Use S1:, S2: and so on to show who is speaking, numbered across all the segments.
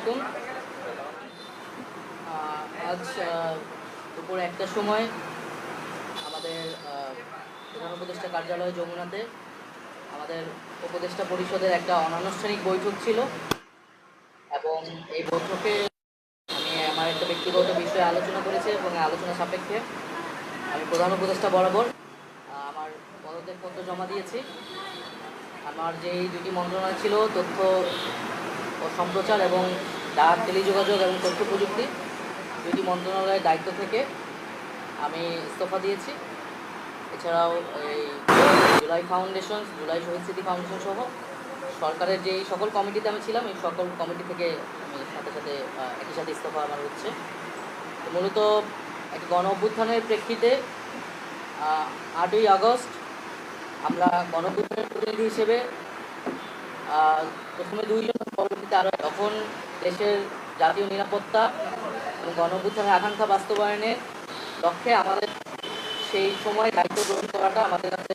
S1: আলাইকুম। আজ দুপুর একটার সময় আমাদের প্রধান উপদেষ্টা কার্যালয় যমুনাতে আমাদের উপদেষ্টা পরিষদের একটা অনানুষ্ঠানিক বৈঠক ছিল এবং এই বৈঠকে আমি আমার একটা ব্যক্তিগত বিষয়ে আলোচনা করেছি এবং আলোচনা সাপেক্ষে আমি প্রধান উপদেষ্টা বরাবর আমার পদত্যাগ পত্র জমা দিয়েছি। আমার যেই দুটি মন্ত্রণালয় ছিল, তথ্য সম্প্রচার এবং ডাক টেলিযোগাযোগ এবং তথ্য প্রযুক্তি দুটি মন্ত্রণালয়ের দায়িত্ব থেকে আমি ইস্তফা দিয়েছি। এছাড়াও এই জুলাই ফাউন্ডেশন জুলাই শহীদ স্মৃতি ফাউন্ডেশন সহ সরকারের যেই সকল কমিটিতে আমি ছিলাম, এই সকল কমিটি থেকে আমি সাথে সাথে একই সাথে ইস্তফা আমার হচ্ছে। মূলত একটি গণ অভ্যুত্থানের প্রেক্ষিতে আটই আগস্ট আমরা গণ অভ্যুত্থানের প্রতিনিধি হিসেবে প্রথমে দুইজন, পরবর্তীতে আরও তখন দেশের জাতীয় নিরাপত্তা এবং গণ অভ্যুত্থানের আকাঙ্ক্ষা বাস্তবায়নের লক্ষ্যে আমাদের সেই সময় দায়িত্ব গ্রহণ করাটা আমাদের কাছে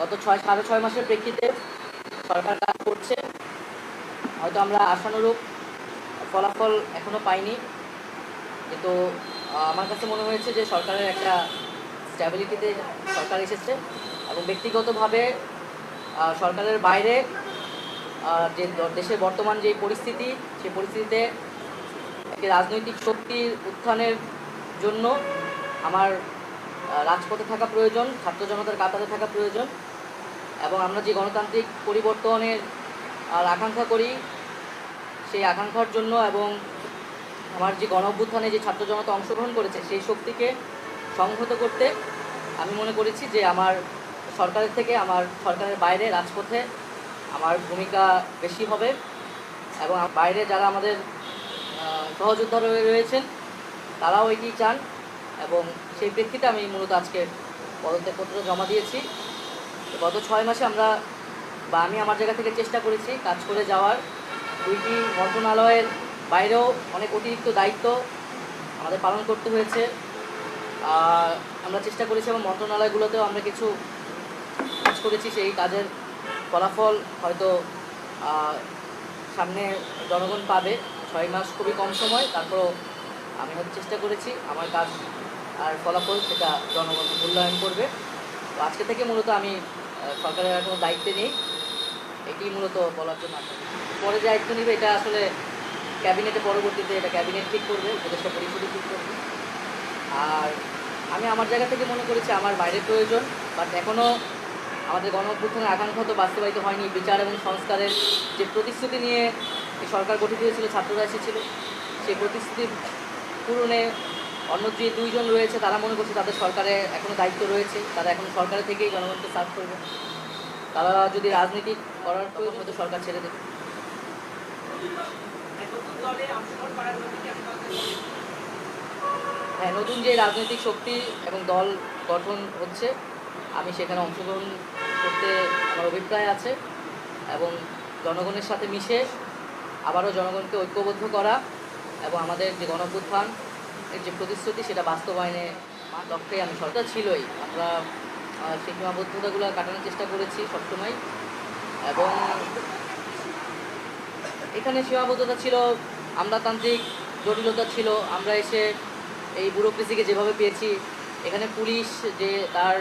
S1: গত ছয়, সাড়ে ছয় মাসের প্রেক্ষিতে সরকার কাজ করছে। হয়তো আমরা আশানুরূপ ফলাফল এখনও পাইনি। কিন্তু আমার কাছে মনে হয়েছে যে সরকারের একটা স্ট্যাবিলিটিতে সরকার এসেছে এবং ব্যক্তিগতভাবে সরকারের বাইরে যে দেশের বর্তমান যে পরিস্থিতি সেই পরিস্থিতিতে একটি রাজনৈতিক শক্তির উত্থানের জন্য আমার রাজপথে থাকা প্রয়োজন, ছাত্র জনতার কাতারে থাকা প্রয়োজন এবং আমরা যে গণতান্ত্রিক পরিবর্তনের, আর আকাঙ্ক্ষা করি, সেই আকাঙ্ক্ষার জন্য এবং আমার যে গণ অভ্যুত্থানে যে ছাত্র জনতা অংশগ্রহণ করেছে, সেই শক্তিকে সংহত করতে আমি মনে করেছি যে আমার সরকারের থেকে, আমার সরকারের বাইরে রাজপথে আমার ভূমিকা বেশি হবে এবং বাইরে যারা আমাদের সহযোদ্ধা রয়ে, রয়েছেন, তারাও এটি চান এবং সেই প্রেক্ষিতে আমি মূলত আজকে পদত্যাগপত্র জমা দিয়েছি। গত ছয় মাসে আমরা বা আমি আমার জায়গা থেকে চেষ্টা করেছি কাজ করে যাওয়ার। দুইটি মন্ত্রণালয়ের বাইরেও অনেক অতিরিক্ত দায়িত্ব আমাদের পালন করতে হয়েছে। আমরা চেষ্টা করেছি এবং মন্ত্রণালয়গুলোতেও আমরা কিছু কাজ করেছি, সেই কাজের ফলাফল হয়তো সামনে জনগণ পাবে। ছয় মাস খুবই কম সময়, তারপরও আমি হয়তো চেষ্টা করেছি, আমার কাজ আর ফলাফল সেটা জনগণ মূল্যায়ন করবে। তো আজকে থেকে মূলত আমি সরকারের কোনো দায়িত্বে নেই এটি মূলত বলার জন্য পরে যে দায়িত্ব নেবে, এটা আসলে ক্যাবিনেটে পরবর্তীতে এটা ক্যাবিনেট ঠিক করবে, উপদেষ্টা পরিষদে ঠিক করবে। আর আমি আমার জায়গা থেকে মনে করেছি, আমার বাইরের প্রয়োজন বাট এখনও আমাদের গণ অভ্যুত্থানের আকাঙ্ক্ষা তো বাস্তবায়িত হয়নি। বিচার এবং সংস্কারের যে প্রতিশ্রুতি নিয়ে সরকার গঠিত হয়েছিল, ছাত্ররা এসেছিল, সেই প্রতিশ্রুতি পূরণে অন্য যে দুইজন রয়েছে, তারা মনে করছে তাদের সরকারে এখনও দায়িত্ব রয়েছে। তারা এখন সরকারে থেকেই জনগণকে সার্ভ করবে। তারা যদি রাজনীতি করার প্রয়োজন হয়তো সরকার ছেড়ে দেবে। হ্যাঁ নতুন যে রাজনৈতিক শক্তি এবং দল গঠন হচ্ছে আমি সেখানে অংশগ্রহণ করতে আমার অভিপ্রায় আছে এবং জনগণের সাথে মিশে আবারও জনগণকে ঐক্যবদ্ধ করা এবং আমাদের যে গণপুত্থান এর যে প্রতিশ্রুতি সেটা বাস্তবায়নে লক্ষ্যে আমি সরকার ছিলই। আমরা সেই সীমাবদ্ধতাগুলো কাটানোর চেষ্টা করেছি সবসময় এবং এখানে সীমাবদ্ধতা ছিল, আমলাতান্ত্রিক জটিলতা ছিল। আমরা এসে এই ব্যুরোক্রেসিকে যেভাবে পেয়েছি, এখানে পুলিশ যে তার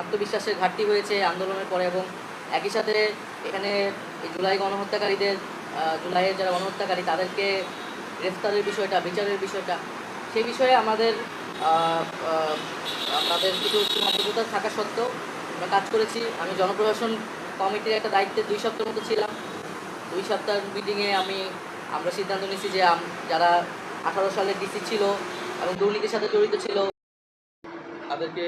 S1: আত্মবিশ্বাসের ঘাটতি হয়েছে আন্দোলনের পরে এবং একই সাথে এখানে জুলাই গণহত্যাকারীদের জুলাইয়ের যারা গণহত্যাকারী তাদেরকে গ্রেফতারের বিষয়টা, বিচারের বিষয়টা, সেই বিষয়ে আমাদের আমাদের কিছু সীমাবদ্ধতা থাকা সত্ত্বেও আমরা কাজ করেছি। আমি জনপ্রশাসন কমিটির একটা দায়িত্বে দুই সপ্তাহের মতো ছিলাম। দুই সপ্তাহ মিটিংয়ে আমি, আমরা সিদ্ধান্ত নিয়েছি যে যারা আঠারো সালে ডিসি ছিল এবং দুর্নীতির সাথে জড়িত ছিল
S2: তাদেরকে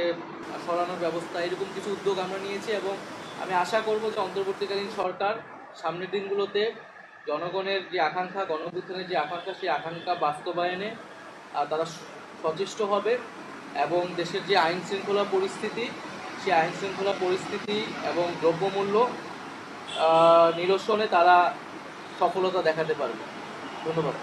S2: সরানোর ব্যবস্থা, এরকম কিছু উদ্যোগ আমরা নিয়েছি এবং আমি আশা করব যে অন্তর্বর্তীকালীন সরকার সামনের দিনগুলোতে জনগণের যে আকাঙ্ক্ষা, গণঅভ্যুত্থানের যে আকাঙ্ক্ষা, সেই আকাঙ্ক্ষা বাস্তবায়নে তারা সচেষ্ট হবে এবং দেশের যে আইন শৃঙ্খলা পরিস্থিতি, সেই আইন শৃঙ্খলা পরিস্থিতি এবং দ্রব্যমূল্য নিরসনে তারা সফলতা দেখাতে পারবে। ধন্যবাদ।